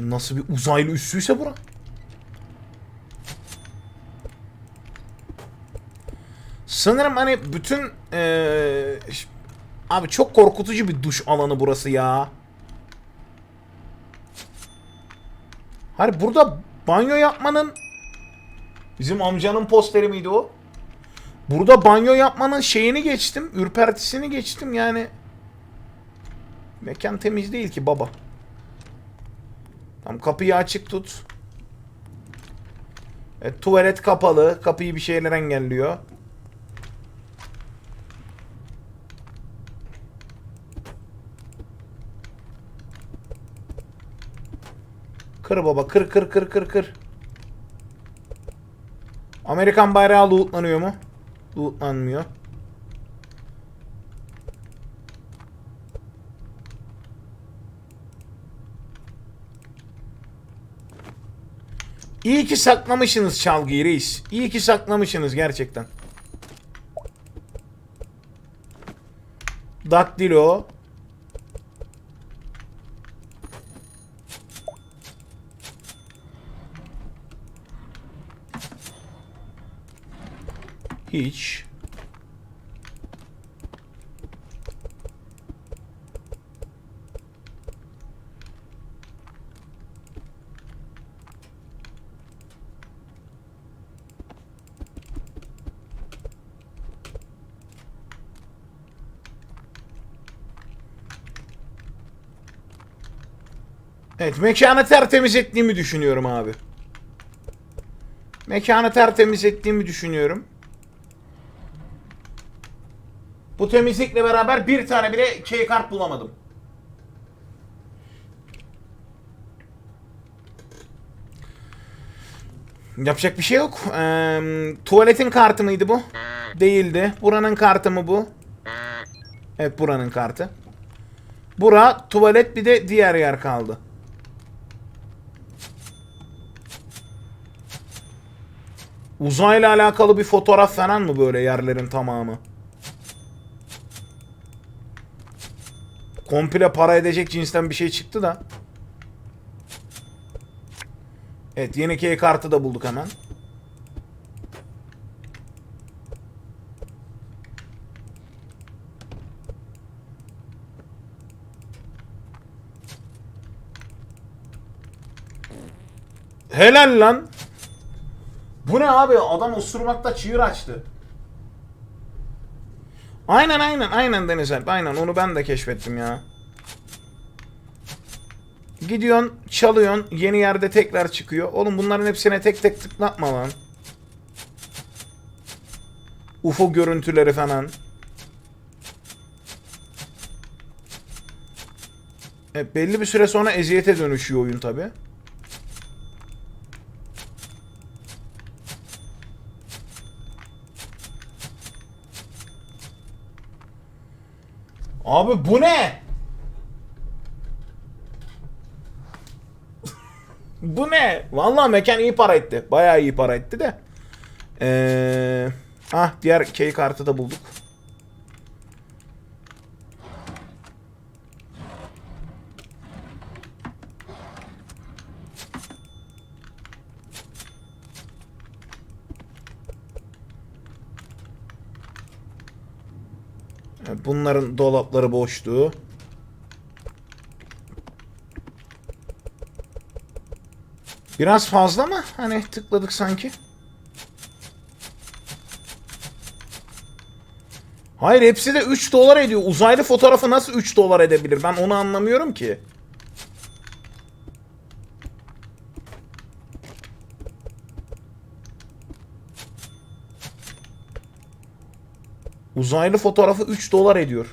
Nasıl bir uzaylı üssüyse bura. Sanırım hani bütün eee, ş- abi çok korkutucu bir duş alanı burası ya. Hani burada banyo yapmanın bizim amcanın posteri miydi o? Burada banyo yapmanın şeyini geçtim, ürpertisini geçtim yani. Mekan temiz değil ki baba. Tam kapıyı açık tut. Evet, tuvalet kapalı. Kapıyı bir şeyler engelliyor. Kır baba kır kır kır kır kır. Amerikan bayrağı lootlanıyor mu? Lootlanmıyor. İyi ki saklamışsınız çalgıyı reis. İyi ki saklamışsınız gerçekten. Daktilo. Hiç. Evet mekanı tertemiz ettiğimi düşünüyorum abi. Mekanı tertemiz ettiğimi düşünüyorum. Bu temizlikle beraber bir tane bile keycard bulamadım. Yapacak bir şey yok. Eee, tuvaletin kartı mıydı bu? Değildi. Buranın kartı mı bu? Evet buranın kartı. Bura, tuvalet bir de diğer yer kaldı. Uzayla alakalı bir fotoğraf falan mı böyle yerlerin tamamı? Komple para edecek cinsten bir şey çıktı da. Evet yeni key kartı da bulduk hemen. Helal lan. Bu ne abi? Adam osurmakta çığır açtı. Aynen aynen aynen Deniz Alp aynen onu ben de keşfettim ya. Gidiyorsun çalıyorsun yeni yerde tekrar çıkıyor. Oğlum bunların hepsine tek tek tıklatma lan. UFO görüntüleri falan. E, belli bir süre sonra eziyete dönüşüyor oyun tabi. Abi bu ne? bu ne? Vallahi mekan iyi para etti. Bayağı iyi para etti de. Ee, ah diğer key kartı da bulduk. Bunların dolapları boştu. Biraz fazla mı? Hani tıkladık sanki. Hayır hepsi de 3 dolar ediyor. Uzaylı fotoğrafı nasıl 3 dolar edebilir? Ben onu anlamıyorum ki. Uzaylı fotoğrafı 3 dolar ediyor.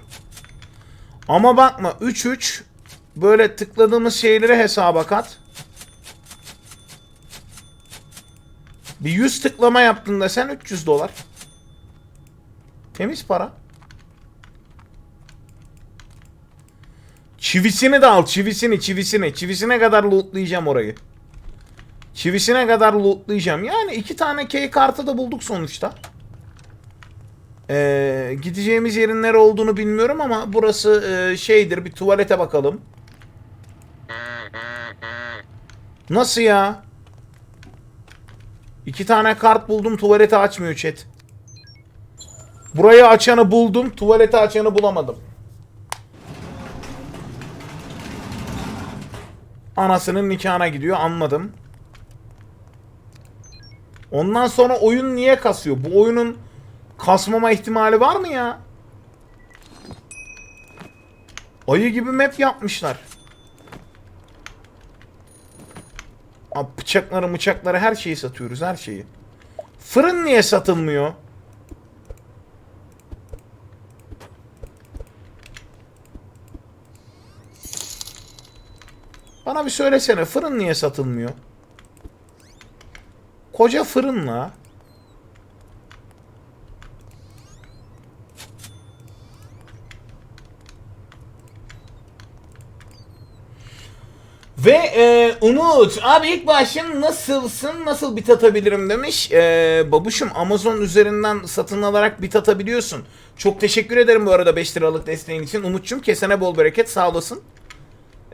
Ama bakma 3-3 böyle tıkladığımız şeyleri hesaba kat. Bir 100 tıklama yaptığında sen 300 dolar. Temiz para. Çivisini de al çivisini çivisini. Çivisine kadar lootlayacağım orayı. Çivisine kadar lootlayacağım. Yani iki tane key kartı da bulduk sonuçta. Ee, gideceğimiz yerin nere olduğunu bilmiyorum ama burası e, şeydir. Bir tuvalete bakalım. Nasıl ya? İki tane kart buldum tuvaleti açmıyor chat. Burayı açanı buldum tuvaleti açanı bulamadım. Anasının nikahına gidiyor anladım. Ondan sonra oyun niye kasıyor? Bu oyunun kasmama ihtimali var mı ya? Ayı gibi map yapmışlar. Abi bıçakları bıçakları her şeyi satıyoruz her şeyi. Fırın niye satılmıyor? Bana bir söylesene fırın niye satılmıyor? Koca fırınla Ve e, Umut abi ilk başın nasılsın nasıl bit atabilirim demiş. E, babuşum Amazon üzerinden satın alarak bit atabiliyorsun. Çok teşekkür ederim bu arada 5 liralık desteğin için. Umut'cum kesene bol bereket sağ olasın.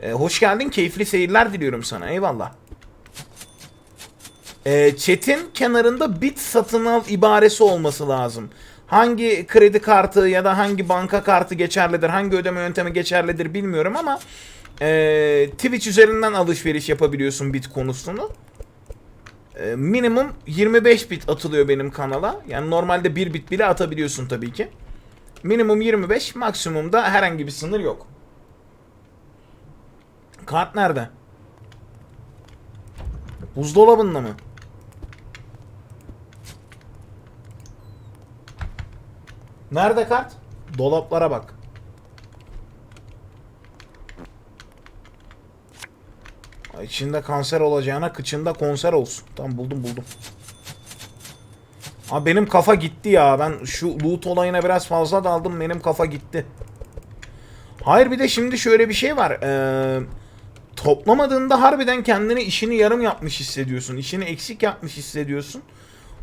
E, hoş geldin keyifli seyirler diliyorum sana eyvallah. E, chat'in kenarında bit satın al ibaresi olması lazım. Hangi kredi kartı ya da hangi banka kartı geçerlidir, hangi ödeme yöntemi geçerlidir bilmiyorum ama e, Twitch üzerinden alışveriş yapabiliyorsun bit konusunu. E, minimum 25 bit atılıyor benim kanala. Yani normalde 1 bit bile atabiliyorsun tabii ki. Minimum 25, maksimumda herhangi bir sınır yok. Kart nerede? Buzdolabında mı? Nerede kart? Dolaplara bak. İçinde kanser olacağına kıçında konser olsun. Tamam buldum buldum. Abi benim kafa gitti ya. Ben şu loot olayına biraz fazla daldım. Benim kafa gitti. Hayır bir de şimdi şöyle bir şey var. Ee, toplamadığında harbiden kendini işini yarım yapmış hissediyorsun. İşini eksik yapmış hissediyorsun.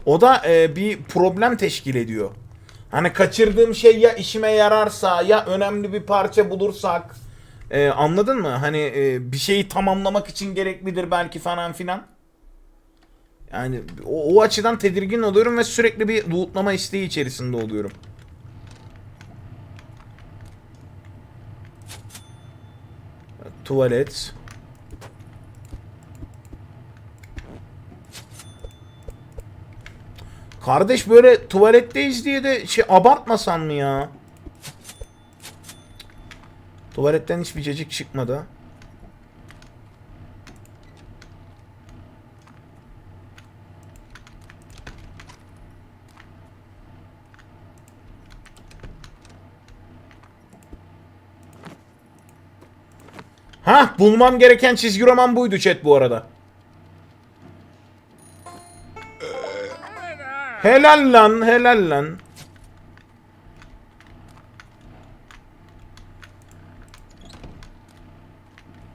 O da e, bir problem teşkil ediyor. Hani kaçırdığım şey ya işime yararsa ya önemli bir parça bulursak e, anladın mı? Hani e, bir şeyi tamamlamak için gereklidir belki falan filan. Yani o, o açıdan tedirgin oluyorum ve sürekli bir lootlama isteği içerisinde oluyorum. Tuvalet. Kardeş böyle tuvaletteyiz diye de şey abartmasan mı ya? Tuvaletten hiçbir cacık çıkmadı. Ha, bulmam gereken çizgi roman buydu chat bu arada. Helal lan, helal lan.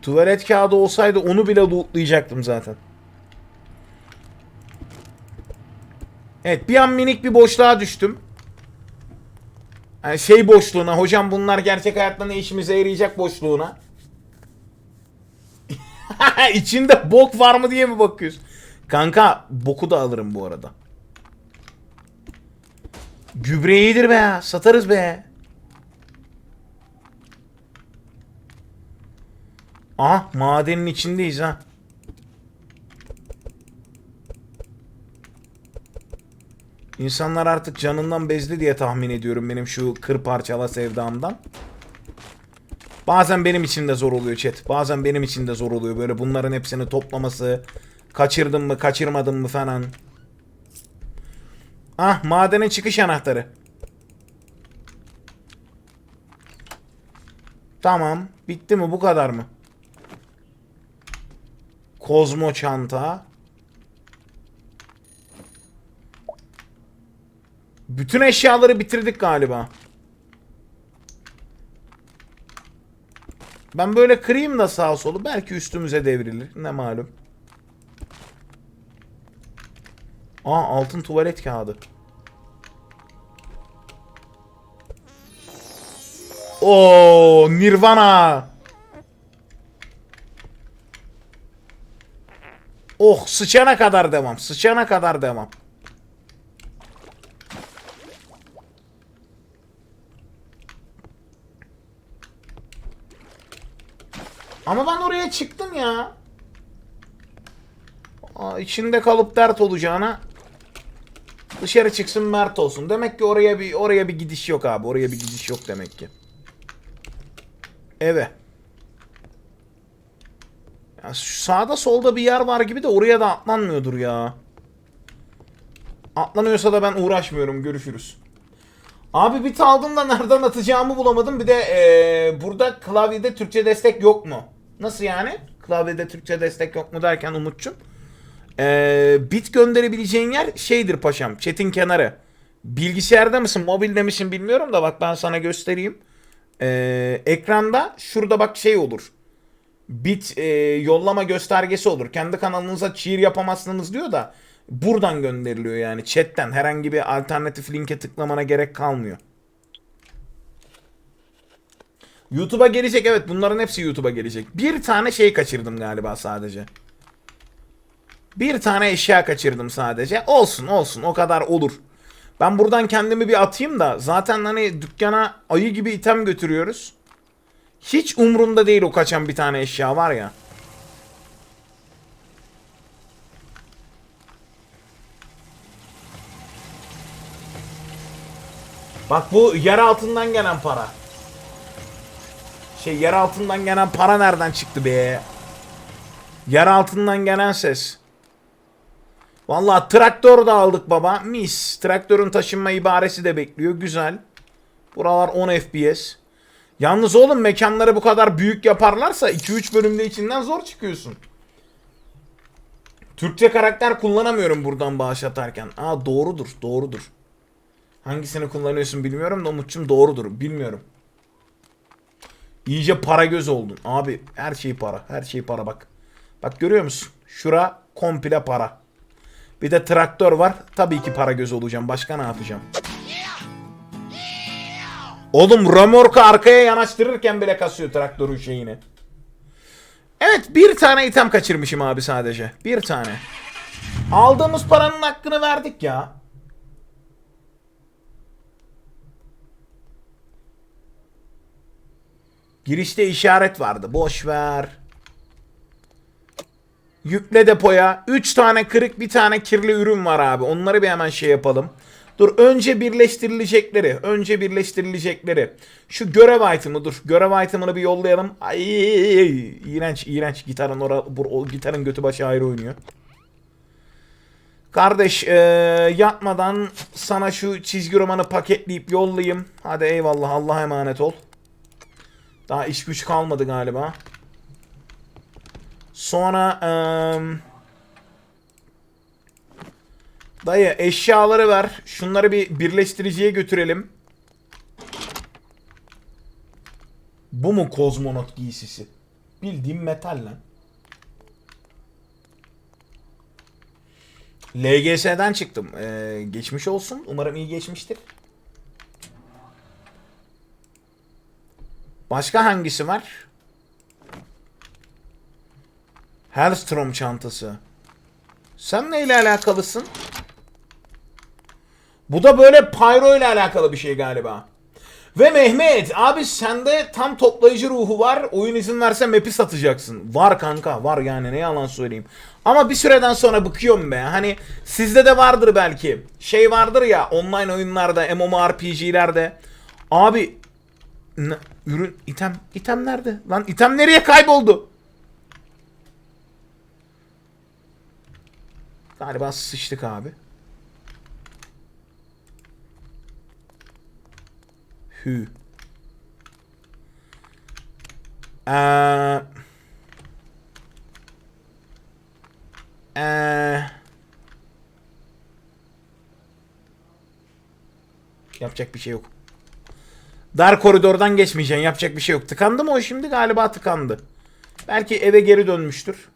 Tuvalet kağıdı olsaydı onu bile lootlayacaktım zaten. Evet bir an minik bir boşluğa düştüm. Yani şey boşluğuna hocam bunlar gerçek hayatta ne işimize yarayacak boşluğuna. İçinde bok var mı diye mi bakıyorsun? Kanka boku da alırım bu arada. Gübre iyidir be. Satarız be. Aha madenin içindeyiz ha. İnsanlar artık canından bezli diye tahmin ediyorum benim şu kır parçala sevdamdan. Bazen benim için de zor oluyor chat. Bazen benim için de zor oluyor böyle bunların hepsini toplaması. Kaçırdım mı kaçırmadım mı falan. Ah madenin çıkış anahtarı. Tamam. Bitti mi bu kadar mı? Kozmo çanta. Bütün eşyaları bitirdik galiba. Ben böyle kırayım da sağa solu. Belki üstümüze devrilir. Ne malum. Aa altın tuvalet kağıdı. Oo Nirvana. Oh sıçana kadar devam. Sıçana kadar devam. Ama ben oraya çıktım ya. Aa, içinde kalıp dert olacağına dışarı çıksın mert olsun. Demek ki oraya bir oraya bir gidiş yok abi. Oraya bir gidiş yok demek ki. Eve. Ya şu sağda solda bir yer var gibi de oraya da atlanmıyordur ya. Atlanıyorsa da ben uğraşmıyorum. Görüşürüz. Abi bit aldım da nereden atacağımı bulamadım. Bir de eee, burada klavyede Türkçe destek yok mu? Nasıl yani? Klavyede Türkçe destek yok mu derken Umut'cum. Eee, bit gönderebileceğin yer şeydir paşam. Chat'in kenarı. Bilgisayarda mısın, mobilde misin bilmiyorum da bak ben sana göstereyim. Eee, ekranda şurada bak şey olur. Bit eee, yollama göstergesi olur. Kendi kanalınıza cheer yapamazsınız diyor da buradan gönderiliyor yani chatten. Herhangi bir alternatif linke tıklamana gerek kalmıyor. YouTube'a gelecek evet bunların hepsi YouTube'a gelecek. Bir tane şey kaçırdım galiba sadece. Bir tane eşya kaçırdım sadece. Olsun olsun o kadar olur. Ben buradan kendimi bir atayım da zaten hani dükkana ayı gibi item götürüyoruz. Hiç umrumda değil o kaçan bir tane eşya var ya. Bak bu yer altından gelen para. Şey yer altından gelen para nereden çıktı be? Yer altından gelen ses. Vallahi traktör da aldık baba. Mis. Traktörün taşınma ibaresi de bekliyor. Güzel. Buralar 10 FPS. Yalnız oğlum mekanları bu kadar büyük yaparlarsa 2-3 bölümde içinden zor çıkıyorsun. Türkçe karakter kullanamıyorum buradan bağış atarken. Aa doğrudur, doğrudur. Hangisini kullanıyorsun bilmiyorum da Umut'cum doğrudur. Bilmiyorum. İyice para göz oldun. Abi her şey para. Her şey para bak. Bak görüyor musun? Şura komple para. Bir de traktör var. Tabii ki para göz olacağım. Başka ne yapacağım? Oğlum römorku arkaya yanaştırırken bile kasıyor traktörün şeyini. Evet bir tane item kaçırmışım abi sadece. Bir tane. Aldığımız paranın hakkını verdik ya. Girişte işaret vardı. Boş ver. Yükle depoya. 3 tane kırık bir tane kirli ürün var abi. Onları bir hemen şey yapalım. Dur önce birleştirilecekleri. Önce birleştirilecekleri. Şu görev item'ı dur. Görev item'ını bir yollayalım. Ay iğrenç iğrenç gitarın ora, bu, o gitarın götü başı ayrı oynuyor. Kardeş e, yatmadan sana şu çizgi romanı paketleyip yollayayım. Hadi eyvallah Allah'a emanet ol. Daha iş güç kalmadı galiba. Sonra eee dayı eşyaları ver. Şunları bir birleştiriciye götürelim. Bu mu kozmonot giysisi? Bildiğim metal lan. LGS'den çıktım. Ee, geçmiş olsun. Umarım iyi geçmiştir. Başka hangisi var? Hellstrom çantası. Sen neyle alakalısın? Bu da böyle pyro ile alakalı bir şey galiba. Ve Mehmet abi sende tam toplayıcı ruhu var. Oyun izin verse map'i satacaksın. Var kanka var yani ne yalan söyleyeyim. Ama bir süreden sonra bıkıyorum be. Hani sizde de vardır belki. Şey vardır ya online oyunlarda MMORPG'lerde. Abi ne, ürün item item nerede? Lan item nereye kayboldu? Galiba sıçtık abi. Hü. Eee... Eee... Yapacak bir şey yok. Dar koridordan geçmeyeceksin. Yapacak bir şey yok. Tıkandı mı o şimdi? Galiba tıkandı. Belki eve geri dönmüştür.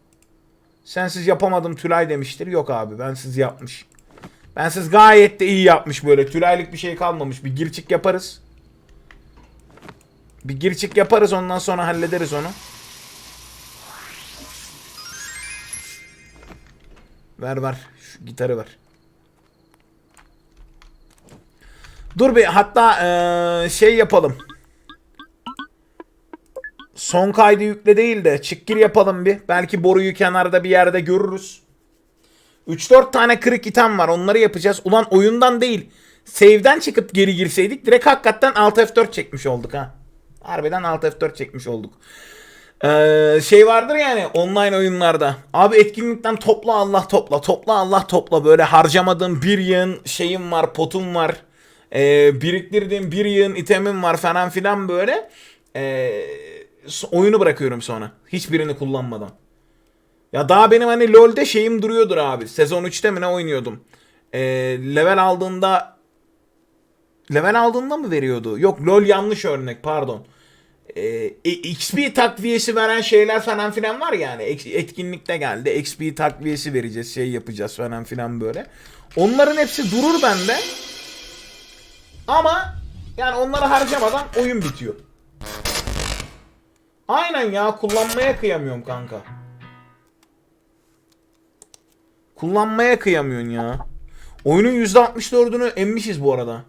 Sensiz yapamadım Tülay demiştir. Yok abi bensiz yapmış. Bensiz gayet de iyi yapmış böyle. Tülaylık bir şey kalmamış. Bir girçik yaparız. Bir girçik yaparız ondan sonra hallederiz onu. Ver ver. Şu gitarı ver. Dur bir hatta eee, şey yapalım. Son kaydı yükle değil de çıkkir yapalım bir. Belki boruyu kenarda bir yerde görürüz. 3-4 tane kırık item var onları yapacağız. Ulan oyundan değil. Save'den çıkıp geri girseydik direkt hakikaten Alt F4 çekmiş olduk ha. Harbiden Alt F4 çekmiş olduk. Ee, şey vardır yani online oyunlarda. Abi etkinlikten topla Allah topla. Topla Allah topla. Böyle harcamadığım bir yığın şeyim var, potum var. Ee, biriktirdiğim bir yığın itemim var falan filan böyle. Ee, oyunu bırakıyorum sonra. Hiçbirini kullanmadan. Ya daha benim hani LoL'de şeyim duruyordur abi. Sezon 3'te mi ne oynuyordum? Ee, level aldığında level aldığında mı veriyordu? Yok LoL yanlış örnek pardon. Ee, e, XP takviyesi veren şeyler falan filan var yani. Etkinlikte geldi. XP takviyesi vereceğiz, şey yapacağız falan filan böyle. Onların hepsi durur bende. Ama yani onları harcamadan oyun bitiyor. Aynen ya kullanmaya kıyamıyorum kanka. Kullanmaya kıyamıyorsun ya. Oyunun %64'ünü emmişiz bu arada.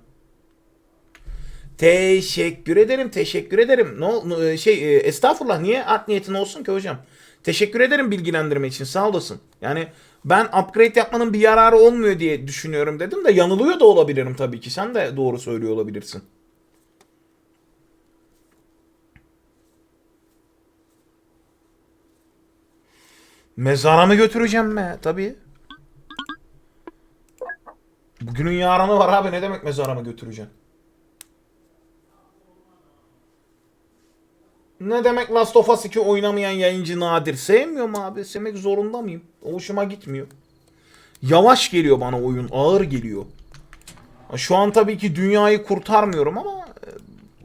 Teşekkür ederim, teşekkür ederim. No, no- şey, e, estağfurullah niye art niyetin olsun ki hocam? Teşekkür ederim bilgilendirme için, sağ olasın. Yani ben upgrade yapmanın bir yararı olmuyor diye düşünüyorum dedim de yanılıyor da olabilirim tabii ki. Sen de doğru söylüyor olabilirsin. Mezara mı götüreceğim be? Tabii. Bugünün yarını var abi ne demek mezara mı götüreceğim? Ne demek Last of Us 2 oynamayan yayıncı nadir? Sevmiyorum abi. Sevmek zorunda mıyım? Hoşuma gitmiyor. Yavaş geliyor bana oyun. Ağır geliyor. Şu an tabii ki dünyayı kurtarmıyorum ama e,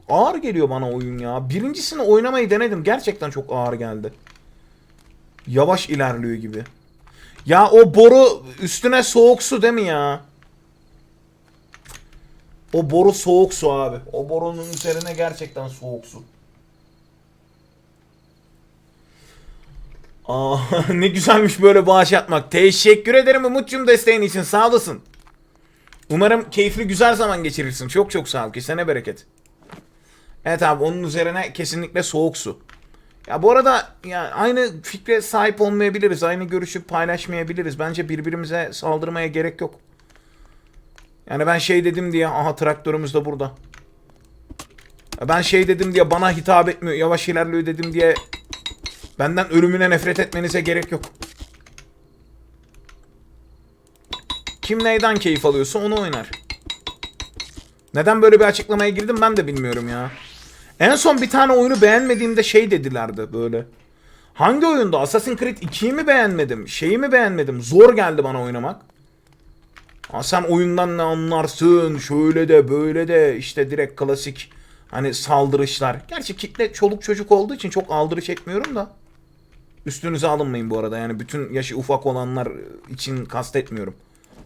ağır geliyor bana oyun ya. Birincisini oynamayı denedim. Gerçekten çok ağır geldi. Yavaş ilerliyor gibi. Ya o boru üstüne soğuk su değil mi ya? O boru soğuk su abi. O borunun üzerine gerçekten soğuk su. Aa, ne güzelmiş böyle bağış yapmak. Teşekkür ederim Umut'cum desteğin için sağ olasın. Umarım keyifli güzel zaman geçirirsin. Çok çok sağ ol. Kesene bereket. Evet abi onun üzerine kesinlikle soğuk su. Ya bu arada ya aynı fikre sahip olmayabiliriz. Aynı görüşü paylaşmayabiliriz. Bence birbirimize saldırmaya gerek yok. Yani ben şey dedim diye aha traktörümüz de burada. Ya Ben şey dedim diye bana hitap etmiyor. Yavaş ilerliyor dedim diye benden ölümüne nefret etmenize gerek yok. Kim neyden keyif alıyorsa onu oynar. Neden böyle bir açıklamaya girdim ben de bilmiyorum ya. En son bir tane oyunu beğenmediğimde şey dedilerdi böyle. Hangi oyunda? Assassin's Creed 2'yi mi beğenmedim? Şeyi mi beğenmedim? Zor geldi bana oynamak. Ha sen oyundan ne anlarsın? Şöyle de böyle de işte direkt klasik hani saldırışlar. Gerçi kitle çoluk çocuk olduğu için çok aldırış etmiyorum da. Üstünüze alınmayın bu arada. Yani bütün yaşı ufak olanlar için kastetmiyorum.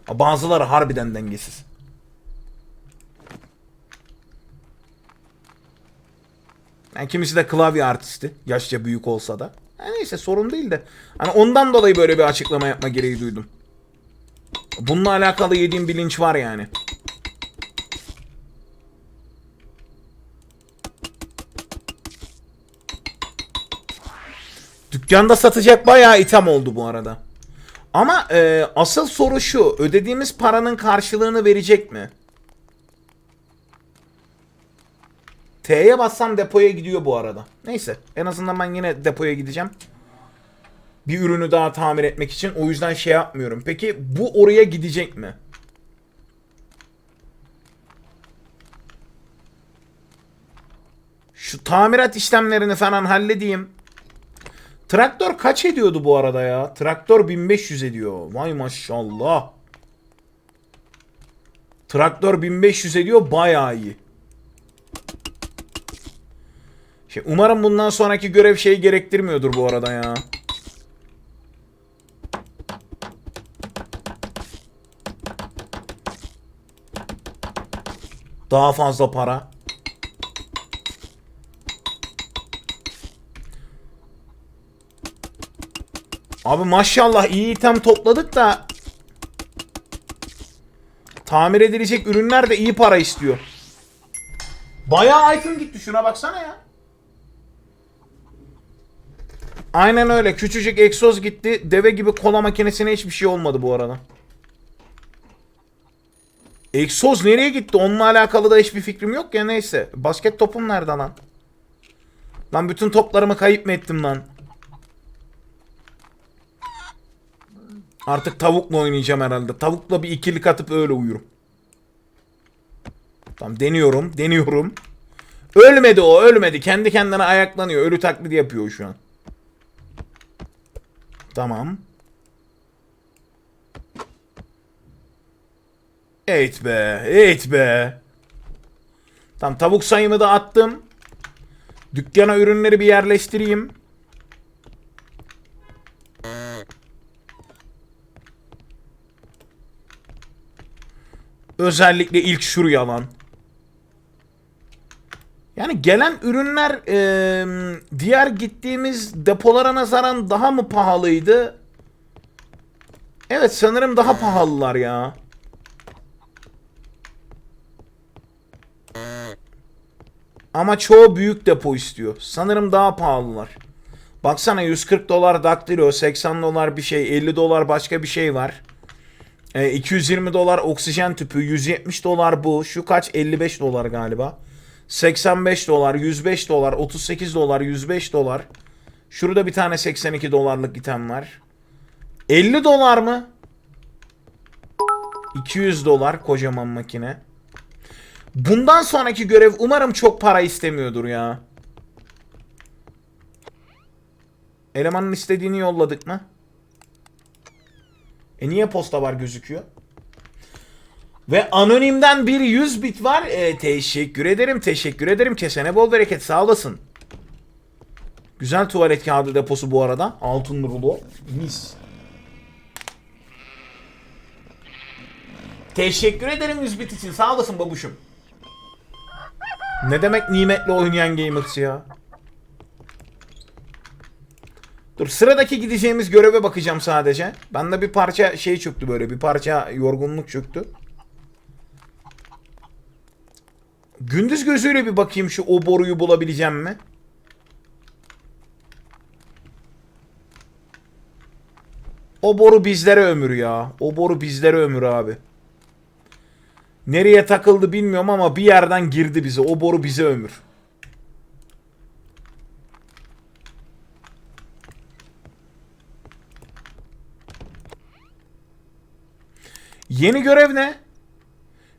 Bazıları harbiden dengesiz. Yani kimisi de klavye artisti. Yaşça büyük olsa da. Yani neyse sorun değil de. Hani ondan dolayı böyle bir açıklama yapma gereği duydum. Bununla alakalı yediğim bilinç var yani. Dükkanda satacak bayağı item oldu bu arada. Ama e, asıl soru şu. Ödediğimiz paranın karşılığını verecek mi? T'ye bassam depoya gidiyor bu arada. Neyse. En azından ben yine depoya gideceğim. Bir ürünü daha tamir etmek için. O yüzden şey yapmıyorum. Peki bu oraya gidecek mi? Şu tamirat işlemlerini falan halledeyim. Traktör kaç ediyordu bu arada ya? Traktör 1500 ediyor. Vay maşallah. Traktör 1500 ediyor bayağı iyi. Şey, umarım bundan sonraki görev şey gerektirmiyordur bu arada ya. Daha fazla para. Abi maşallah iyi item topladık da Tamir edilecek ürünler de iyi para istiyor. Bayağı item gitti şuna baksana ya. Aynen öyle. Küçücük egzoz gitti. Deve gibi kola makinesine hiçbir şey olmadı bu arada. Egzoz nereye gitti? Onunla alakalı da hiçbir fikrim yok ya neyse. Basket topum nerede lan? Lan bütün toplarımı kayıp mı ettim lan? Artık tavukla oynayacağım herhalde. Tavukla bir ikilik atıp öyle uyurum. Tamam deniyorum, deniyorum. Ölmedi o, ölmedi. Kendi kendine ayaklanıyor. Ölü taklidi yapıyor şu an. Tamam. Evet be, evet be. Tamam tavuk sayımı da attım. Dükkana ürünleri bir yerleştireyim. Özellikle ilk şuraya lan. Yani gelen ürünler eee, diğer gittiğimiz depolara nazaran daha mı pahalıydı? Evet sanırım daha pahalılar ya. Ama çoğu büyük depo istiyor. Sanırım daha pahalılar. Baksana 140 dolar daktilo, 80 dolar bir şey, 50 dolar başka bir şey var. E, 220 dolar oksijen tüpü, 170 dolar bu. Şu kaç? 55 dolar galiba. 85 dolar, 105 dolar, 38 dolar, 105 dolar. Şurada bir tane 82 dolarlık item var. 50 dolar mı? 200 dolar kocaman makine. Bundan sonraki görev umarım çok para istemiyordur ya. Elemanın istediğini yolladık mı? E niye posta var gözüküyor? Ve anonimden bir 100 bit var. E, teşekkür ederim, teşekkür ederim. Kesene bol bereket, sağ olasın. Güzel tuvalet kağıdı deposu bu arada. Altın rulo. Mis. Teşekkür ederim 100 bit için. Sağ olasın babuşum. Ne demek nimetle oynayan gamers ya? Dur sıradaki gideceğimiz göreve bakacağım sadece. Bende bir parça şey çöktü böyle. Bir parça yorgunluk çöktü. Gündüz gözüyle bir bakayım şu o boruyu bulabileceğim mi? O boru bizlere ömür ya. O boru bizlere ömür abi. Nereye takıldı bilmiyorum ama bir yerden girdi bize. O boru bize ömür. Yeni görev ne?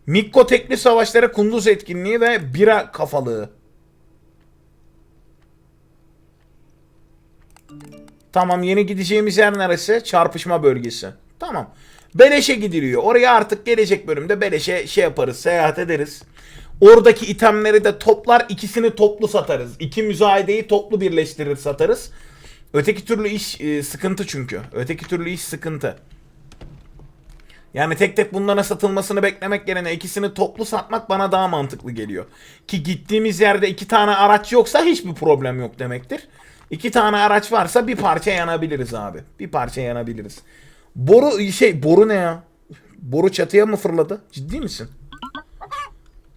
Mikko tekli savaşlara kunduz etkinliği ve bira kafalığı. Tamam yeni gideceğimiz yer neresi? Çarpışma bölgesi. Tamam. Beleşe gidiliyor. Oraya artık gelecek bölümde Beleşe şey yaparız, seyahat ederiz. Oradaki itemleri de toplar, ikisini toplu satarız. İki müzayedeyi toplu birleştirir satarız. Öteki türlü iş e, sıkıntı çünkü. Öteki türlü iş sıkıntı. Yani tek tek bunlara satılmasını beklemek yerine ikisini toplu satmak bana daha mantıklı geliyor. Ki gittiğimiz yerde iki tane araç yoksa hiçbir problem yok demektir. İki tane araç varsa bir parça yanabiliriz abi. Bir parça yanabiliriz. Boru şey boru ne ya? Boru çatıya mı fırladı? Ciddi misin?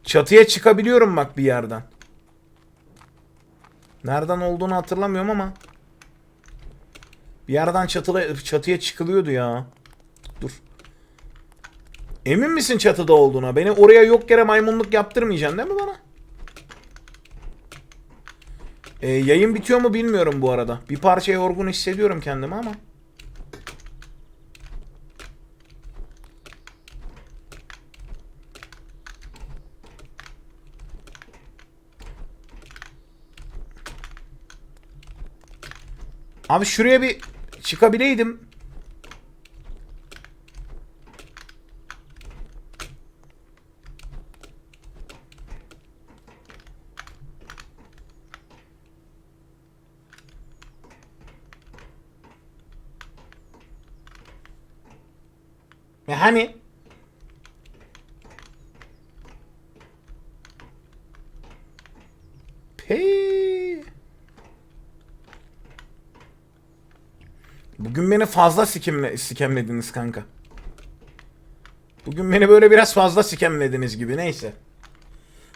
Çatıya çıkabiliyorum bak bir yerden. Nereden olduğunu hatırlamıyorum ama. Bir yerden çatıda, çatıya çıkılıyordu ya. Dur. Emin misin çatıda olduğuna? Beni oraya yok yere maymunluk yaptırmayacaksın değil mi bana? Ee, yayın bitiyor mu bilmiyorum bu arada. Bir parça yorgun hissediyorum kendimi ama. Abi şuraya bir çıkabileydim. Ya hani Pe Bugün beni fazla sikimle, sikemlediniz kanka. Bugün beni böyle biraz fazla sikemlediniz gibi neyse.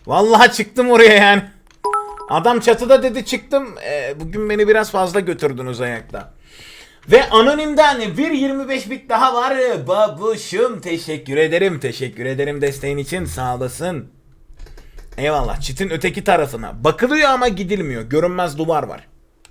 Vallahi çıktım oraya yani. Adam çatıda dedi çıktım. Ee, bugün beni biraz fazla götürdünüz ayakta. Ve anonimden bir 25 bit daha var. Babuşum teşekkür ederim. Teşekkür ederim desteğin için sağ olasın. Eyvallah çitin öteki tarafına. Bakılıyor ama gidilmiyor. Görünmez duvar var.